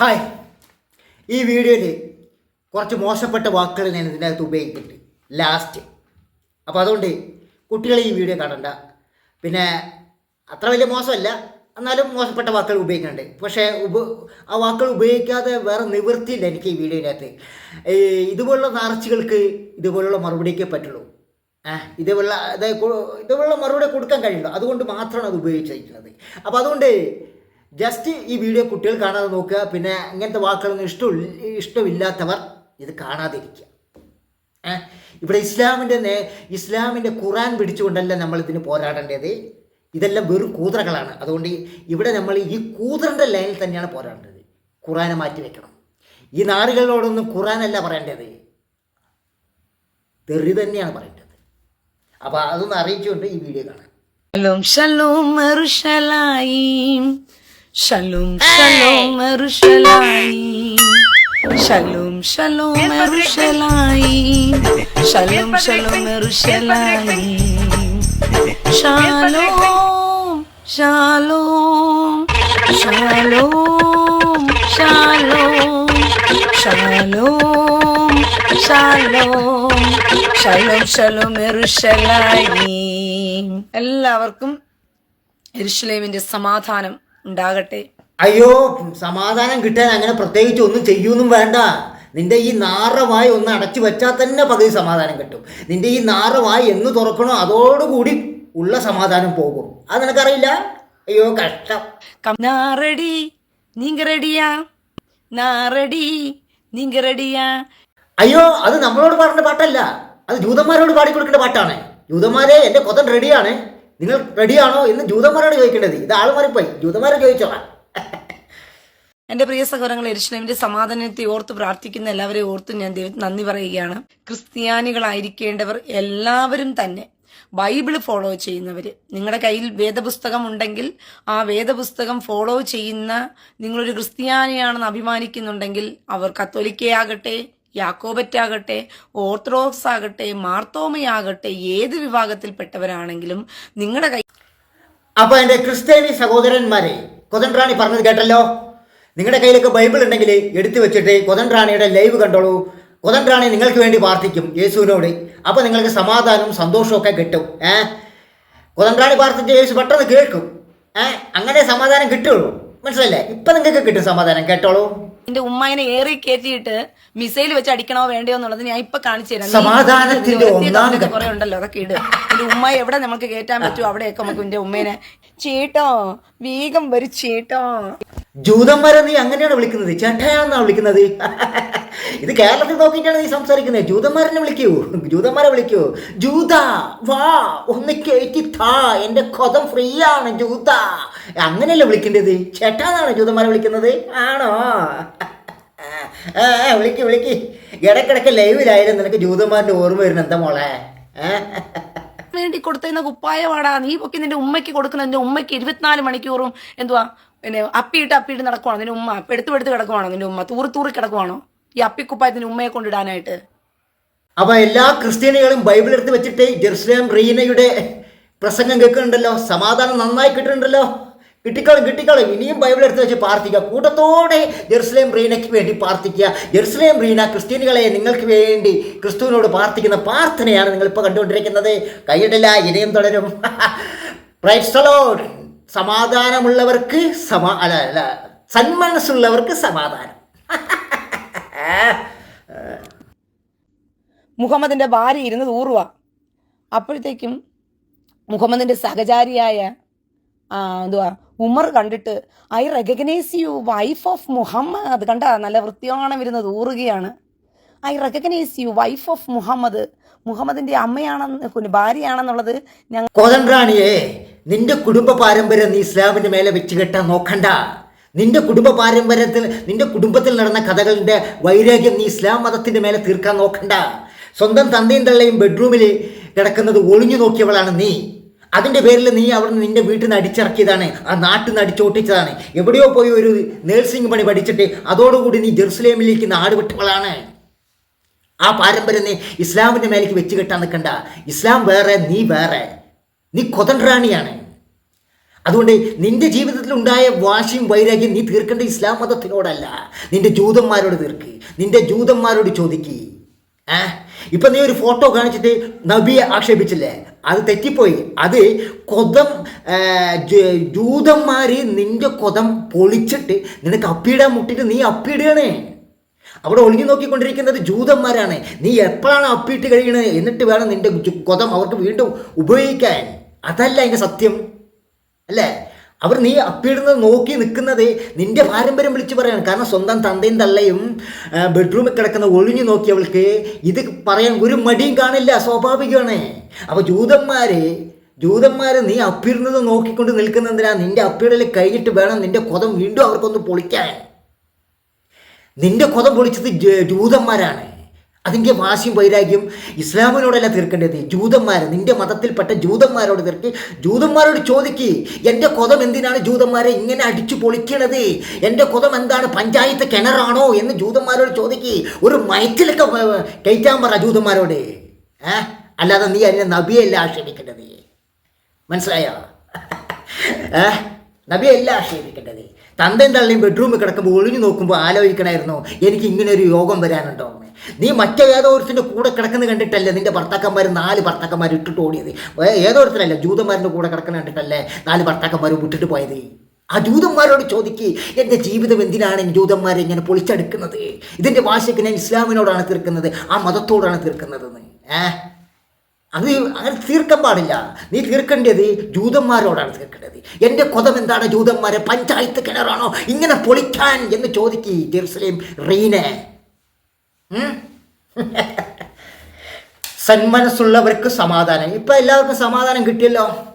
Hi. ഈ വീഡിയോയിൽ കുറച്ച് മോശപ്പെട്ട വാക്കുകൾ ഞാൻ ഇതിനകത്ത് ഉപയോഗിക്കുന്നുണ്ട്. ലാസ്റ്റ് അപ്പോൾ അതുകൊണ്ട് കുട്ടികൾ ഈ വീഡിയോ കാണണ്ട. പിന്നെ അത്ര വലിയ മോശമല്ല. എന്നാലും മോശപ്പെട്ട വാക്കുകൾ ഉപയോഗിക്കുന്നുണ്ട്. പക്ഷേ ഉപ ആ വാക്കുകൾ ഉപയോഗിക്കാതെ വേറെ നിവൃത്തിയില്ല എനിക്ക് ഈ വീഡിയോയിനകത്ത്. ഇതുപോലുള്ള നാർച്ചകൾക്ക് ഇതുപോലുള്ള മറുപടിയൊക്കെ പറ്റുള്ളൂ. ഇതുപോലുള്ള അതായത് ഇതുപോലുള്ള മറുപടി കൊടുക്കാൻ കഴിയില്ല. അതുകൊണ്ട് മാത്രമാണ് അത് ഉപയോഗിച്ചിരിക്കുന്നത്. അപ്പോൾ അതുകൊണ്ട് ജസ്റ്റ് ഈ വീഡിയോ കുട്ടികൾ കാണാതെ നോക്കുക. പിന്നെ ഇങ്ങനത്തെ വാക്കുകളൊന്നും ഇഷ്ടം ഇഷ്ടമില്ലാത്തവർ ഇത് കാണാതിരിക്കുക? ഇവിടെ ഇസ്ലാമിന്റെ ഇസ്ലാമിന്റെ ഖുറാൻ പിടിച്ചുകൊണ്ടല്ല നമ്മൾ ഇതിന് പോരാടേണ്ടത്? ഇതെല്ലാം വെറും കൂതറകളാണ്. അതുകൊണ്ട് ഇവിടെ നമ്മൾ ഈ കൂതറിന്റെ ലൈനിൽ തന്നെയാണ് പോരാടേണ്ടത്. ഖുറാനെ മാറ്റി വെക്കണം. ഈ നാടുകളോടൊന്നും ഖുറാനല്ല പറയേണ്ടത്. തെറി തന്നെയാണ് പറയേണ്ടത്. അപ്പോൾ അതൊന്ന് അറിയിച്ചുകൊണ്ട് ഈ വീഡിയോ കാണാം. Shalom, shalom, Yerushalayim. Shalom, shalom, Yerushalayim. Shalom, shalom, Yerushalayim. Shalom, shalom, Yerushalayim. Shalom, shalom, shalom, shalom, shalom, shalom, shalom, shalom, Yerushalayim. എല്ലാവർക്കും എരുഷലേമിന്റെ സമാധാനം ഉണ്ടാകട്ടെ. അയ്യോ സമാധാനം കിട്ടാൻ അങ്ങനെ പ്രത്യേകിച്ച് ഒന്നും ചെയ്യൂന്നും വേണ്ട. നിന്റെ ഈ നാറവായി ഒന്ന് അടച്ചു വെച്ചാൽ തന്നെ പകുതി സമാധാനം കിട്ടും. നിന്റെ ഈ നാറവായി എന്ന് തുറക്കണോ അതോടുകൂടി ഉള്ള സമാധാനം പോകും. അത് നിനക്കറിയില്ല? അയ്യോ കഷ്ടം. നാറടി നീങ്ക നാറടി നീങ്ക അയ്യോ അത് നമ്മളോട് പാടേണ്ട പാട്ടല്ല. അത് ജൂതന്മാരോട് പാടി കൊടുക്കേണ്ട പാട്ടാണ്. ജൂതന്മാരെ എന്റെ കൊതം റെഡിയാണ്. നിങ്ങൾ റെഡിയാണോ എന്ന് ജൂതന്മാരോട് ചോദിക്കേണ്ടത്. ഇത് ആൾ മാറിപ്പോയി. ജൂതന്മാരെ ചോദിച്ചോളാം എന്റെ പ്രിയ സഹോദരങ്ങൾ എരിശിലേമിന്റെ സമാധാനത്തെ ഓർത്ത് പ്രാർത്ഥിക്കുന്ന എല്ലാവരെയും ഓർത്ത് ഞാൻ ദൈവത്തിന് നന്ദി പറയുകയാണ്. ക്രിസ്ത്യാനികളായിരിക്കേണ്ടവർ എല്ലാവരും തന്നെ ബൈബിൾ ഫോളോ ചെയ്യുന്നവർ നിങ്ങളുടെ കയ്യിൽ വേദപുസ്തകം ഉണ്ടെങ്കിൽ ആ വേദപുസ്തകം ഫോളോ ചെയ്യുന്ന നിങ്ങളൊരു ക്രിസ്ത്യാനിയാണെന്ന് അഭിമാനിക്കുന്നുണ്ടെങ്കിൽ അവർ കത്തോലിക്കയാകട്ടെ യാക്കോബറ്റാകട്ടെ ഓർത്തഡോക്സ് ആകട്ടെ മാർത്തോമയാകട്ടെ ഏത് വിഭാഗത്തിൽപ്പെട്ടവരാണെങ്കിലും നിങ്ങളുടെ കൈ അപ്പൊ എന്റെ ക്രിസ്ത്യാനി സഹോദരന്മാരെ കൊതൻറാണി പറഞ്ഞത് കേട്ടല്ലോ? നിങ്ങളുടെ കയ്യിലൊക്കെ ബൈബിൾ ഉണ്ടെങ്കിൽ എടുത്തു വെച്ചിട്ട് കൊതൻറാണിയുടെ ലൈവ് കണ്ടോളൂ. കൊതൻറാണി നിങ്ങൾക്ക് വേണ്ടി പ്രാർത്ഥിക്കും യേശുവിനോട്. അപ്പൊ നിങ്ങൾക്ക് സമാധാനവും സന്തോഷവും ഒക്കെ കിട്ടും. ഏ? കൊതൻറാണി പ്രാർത്ഥിച്ച യേശു പെട്ടെന്ന് കേൾക്കും. ഏ? അങ്ങനെ സമാധാനം കിട്ടുള്ളൂ. മനസ്സിലല്ലേ ഇപ്പൊ നിങ്ങൾക്ക് കിട്ടും സമാധാനം. കേട്ടോളൂ. എന്റെ ഉമ്മായിനെ ഏറി കയറ്റിയിട്ട് മിസൈൽ വെച്ച് അടിക്കണോ വേണ്ടയോ എന്നുള്ളത് ഞാൻ ഇപ്പൊ കാണിച്ചു തരാം. സമാധാനത്തിന്റെ ഒന്നാം ഘട്ടം. കുറെ ഉണ്ടല്ലോ അതൊക്കെ ഇട്. എന്റെ ഉമ്മ എവിടെ നമുക്ക് കയറ്റാൻ പറ്റുമോ അവിടെയൊക്കെ നമുക്ക് എന്റെ ഉമ്മേനെ. ചേട്ടോ വീഗം വരും ചേട്ടോ. ജൂതന്മാരെ നീ അങ്ങനെയാണ് വിളിക്കുന്നത്. ചേട്ടയാണെന്നാണ് വിളിക്കുന്നത്. ഇത് കേരളത്തിൽ നോക്കിയിട്ടാണ് നീ സംസാരിക്കുന്നത്. ജൂതന്മാരെന്നെ വിളിക്കൂ. ജൂതന്മാരെ വിളിക്കൂ. ജൂത വാ ഒന്ന് കേറ്റി താ. എന്റെ കൊതം ഫ്രീ ആണ് ജൂത. അങ്ങനെയല്ലേ വിളിക്കേണ്ടത്? ചേട്ടാന്നാണോ ജൂതന്മാരെ വിളിക്കുന്നത്? ആണോ? ആ വിളിക്ക് വിളിക്ക്. ഇടക്കിടക്ക് ലൈവിലായാലും നിനക്ക് ജൂതന്മാരുടെ ഓർമ്മ വരുന്ന എന്താ മോളെ? വേണ്ടി കൊടുത്തുന്ന കുപ്പായമാടാ. നീ പൊക്കി നിന്റെ ഉമ്മയ്ക്ക് കൊടുക്കുന്ന നിന്റെ ഉമ്മയ്ക്ക് ഇരുപത്തിനാല് മണിക്കൂറും എന്തുവാ? പിന്നെ അപ്പിയിട്ട് അപ്പിയിട്ട് നടക്കുവാണോ? നിന്റെ ഉമ്മ അപ്പ എടുത്ത് എടുത്ത് കിടക്കുവാണോ? നിന്റെ ഉമ്മ തൂറി തൂറി കിടക്കുവാണോ? ഈ അപ്പിക്കുപ്പായത്തിന് ഉമ്മയെ കൊണ്ടിടാനായിട്ട്. അപ്പൊ എല്ലാ ക്രിസ്ത്യാനികളും ബൈബിൾ എടുത്ത് വെച്ചിട്ട് ജെറുസലേം റീനയുടെ പ്രസംഗം കേൾക്കുന്നുണ്ടല്ലോ. സമാധാനം നന്നായി കിട്ടുന്നുണ്ടല്ലോ. കിട്ടിക്കോളും കിട്ടിക്കോളും. ഇനിയും ബൈബിൾ എടുത്ത് വെച്ച് പ്രാർത്ഥിക്കുക. കൂട്ടത്തോടെ ജെറുസലേം റീനയ്ക്ക് വേണ്ടി പ്രാർത്ഥിക്കുക. ജെറുസലേം റീന ക്രിസ്ത്യാനികളെ നിങ്ങൾക്ക് വേണ്ടി ക്രിസ്തുവിനോട് പ്രാർത്ഥിക്കുന്ന പ്രാർത്ഥനയാണ് നിങ്ങളിപ്പോൾ കണ്ടുകൊണ്ടിരിക്കുന്നത്. കൈയിടില്ല ഇനിയും തുടരും. Lord. സമാധാനമുള്ളവർക്ക് സമാ അല്ല അല്ല സന്മനസ്സുള്ളവർക്ക് സമാധാനം. മുഹമ്മദിന്റെ ഭാര്യ ഇരുന്ന് ഊറുക അപ്പോഴത്തേക്കും മുഹമ്മദിന്റെ സഹചാരിയായ എന്തുവാ ഉമർ കണ്ടിട്ട് I recognise you wife of Muhammad. കണ്ട നല്ല വൃത്തിയോണം ഇരുന്ന് ഊറുകയാണ്. I recognise you wife of Muhammad. മുഹമ്മദിന്റെ അമ്മയാണെന്ന് ഭാര്യയാണെന്നുള്ളത് ഞങ്ങൾ കോതൻറാണിയെ നിന്റെ കുടുംബ പാരമ്പര്യം നീ ഇസ്ലാമിന്റെ മേലെ വെച്ച് കെട്ടാൻ നോക്കണ്ട. നിന്റെ കുടുംബ പാരമ്പര്യത്തിൽ നിന്റെ കുടുംബത്തിൽ നടന്ന കഥകളുടെ വൈരാഗ്യം നീ ഇസ്ലാം മതത്തിന്റെ മേലെ തീർക്കാൻ നോക്കണ്ട. സ്വന്തം തന്തയും തള്ളയും ബെഡ്റൂമിൽ കിടക്കുന്നത് ഒളിഞ്ഞു നോക്കിയവളാണ് നീ. അതിന്റെ പേരിൽ നീ അവിടുന്ന് നിന്റെ വീട്ടിൽ നിന്ന് അടിച്ചിറക്കിയതാണ്. ആ നാട്ടിൽ നിന്ന് അടിച്ചോട്ടിച്ചതാണ്. എവിടെയോ പോയി ഒരു നേഴ്സിംഗ് പണി പഠിച്ചിട്ട് അതോടുകൂടി നീ ജെറുസലേമിലേക്ക് നാട് വിട്ടവളാണ്. ആ പാരമ്പര്യം നീ ഇസ്ലാമിന്റെ മേലേക്ക് വെച്ച് കെട്ടാൻ നിൽക്കണ്ട. ഇസ്ലാം വേറെ നീ വേറെ. നീ കൊതൻറാണിയാണ് അതുകൊണ്ട് നിന്റെ ജീവിതത്തിൽ ഉണ്ടായ വാശിയും വൈരാഗ്യം നീ തീർക്കേണ്ട ഇസ്ലാം മതത്തിനോടല്ല. നിന്റെ ജൂതന്മാരോട് തീർക്ക്. നിന്റെ ജൂതന്മാരോട് ചോദിക്ക്. ഏ? ഇപ്പം നീ ഒരു ഫോട്ടോ കാണിച്ചിട്ട് നബിയെ ആക്ഷേപിച്ചില്ലേ? അത് തെറ്റിപ്പോയി. അത് കൊതം ജൂതന്മാർ നിന്റെ കൊതം പൊളിച്ചിട്ട് നിനക്ക് അപ്പിയിടാൻ മുട്ടിട്ട് നീ അപ്പിയിടുകയാണ്. അവിടെ ഒളിഞ്ഞു നോക്കിക്കൊണ്ടിരിക്കുന്നത് ജൂതന്മാരാണ്. നീ എപ്പോഴാണ് അപ്പിയിട്ട് കഴിയണത് എന്നിട്ട് വേണം നിന്റെ ജു- കൊതം അവർക്ക് വീണ്ടും ഉപയോഗിക്കാൻ. അതല്ല അതിന്റെ സത്യം. അല്ലേ? അവർ നീ അപ്പിടുന്നത് നോക്കി നിൽക്കുന്നത് നിന്റെ പാരമ്പര്യം വിളിച്ചു പറയാണ്. കാരണം സ്വന്തം തന്തയും തള്ളയും ബെഡ്റൂമിൽ കിടക്കുന്ന ഒളിഞ്ഞു നോക്കി അവൾക്ക് ഇത് പറയാൻ ഒരു മടിയും കാണില്ല. സ്വാഭാവികമാണ്. അപ്പോൾ ജൂതന്മാര് ജൂതന്മാരെ നീ അപ്പിടുന്നത് നോക്കിക്കൊണ്ട് നിൽക്കുന്ന എന്തിനാ? നിന്റെ അപ്പിടൽ കഴിഞ്ഞിട്ട് വേണം നിന്റെ കൊതം വീണ്ടും അവർക്കൊന്ന് പൊളിക്കാൻ. നിന്റെ കൊതം പൊളിച്ചത് ജൂതന്മാരാണ്. അതിന്റെ വാശിയും വൈരാഗ്യം ഇസ്ലാമിനോടല്ല തീർക്കേണ്ടത്. ജൂതന്മാർ നിന്റെ മതത്തിൽപ്പെട്ട ജൂതന്മാരോട് തീർക്ക്. ജൂതന്മാരോട് ചോദിക്ക് എന്റെ കൊതം എന്തിനാണ് ജൂതന്മാരെ ഇങ്ങനെ അടിച്ചു പൊളിക്കണത്? എന്റെ കൊതം എന്താണ് പഞ്ചായത്ത് കിണറാണോ? എന്ന് ജൂതന്മാരോട് ചോദിക്ക്. ഒരു മയറ്റിലൊക്കെ കയറ്റാൻ പറ ജൂതന്മാരോട്. ഏ? അല്ലാതെ നീ അതിനെ നബിയല്ല ആക്ഷേപിക്കേണ്ടത്? മനസ്സിലായോ? ഏഹ് നബിയല്ല ആക്ഷേപിക്കേണ്ടത്? തന്തയും തള്ളിയും ബെഡ്റൂമിൽ കിടക്കുമ്പോൾ ഒളിഞ്ഞു നോക്കുമ്പോൾ ആലോചിക്കണമായിരുന്നു എനിക്ക് ഇങ്ങനെ ഒരു യോഗം വരാനുണ്ടോ എന്ന്. നീ മറ്റേ ഏതോരത്തിന്റെ കൂടെ കിടക്കുന്നത് കണ്ടിട്ടല്ലേ നിന്റെ ഭർത്താക്കന്മാർ നാല് ഭർത്താക്കന്മാർ ഇട്ടിട്ട് ഓടിയത്? ഏതോ ഏതോരത്തിലല്ല ജൂതന്മാരുടെ കൂടെ കിടക്കുന്ന കണ്ടിട്ടല്ലേ നാല് ഭർത്താക്കന്മാർ വിട്ടിട്ട് പോയത്? ആ ജൂതന്മാരോട് ചോദിക്ക് എന്റെ ജീവിതം എന്തിനാണ് ജൂതന്മാരെ ഇങ്ങനെ പൊളിച്ചെടുക്കുന്നത്? ഇതിന്റെ വാശിക്ക് ഞാൻ ഇസ്ലാമിനോടാണ് തീർക്കുന്നത് ആ മതത്തോടാണ് തീർക്കുന്നതെന്ന്. ഏഹ് അത് അങ്ങനെ തീർക്കാൻ പാടില്ല. നീ തീർക്കേണ്ടത് ജൂതന്മാരോടാണ് തീർക്കേണ്ടത്. എന്റെ കൊതം എന്താണ് ജൂതന്മാരെ? പഞ്ചായത്ത് കിണറാണോ? ഇങ്ങനെ പൊളിക്കാൻ എന്ന് ചോദിക്ക് ജെറുസലേം റീനെ? സന്മനസ്സുള്ളവർക്ക് സമാധാനം. ഇപ്പം എല്ലാവർക്കും സമാധാനം കിട്ടിയല്ലോ?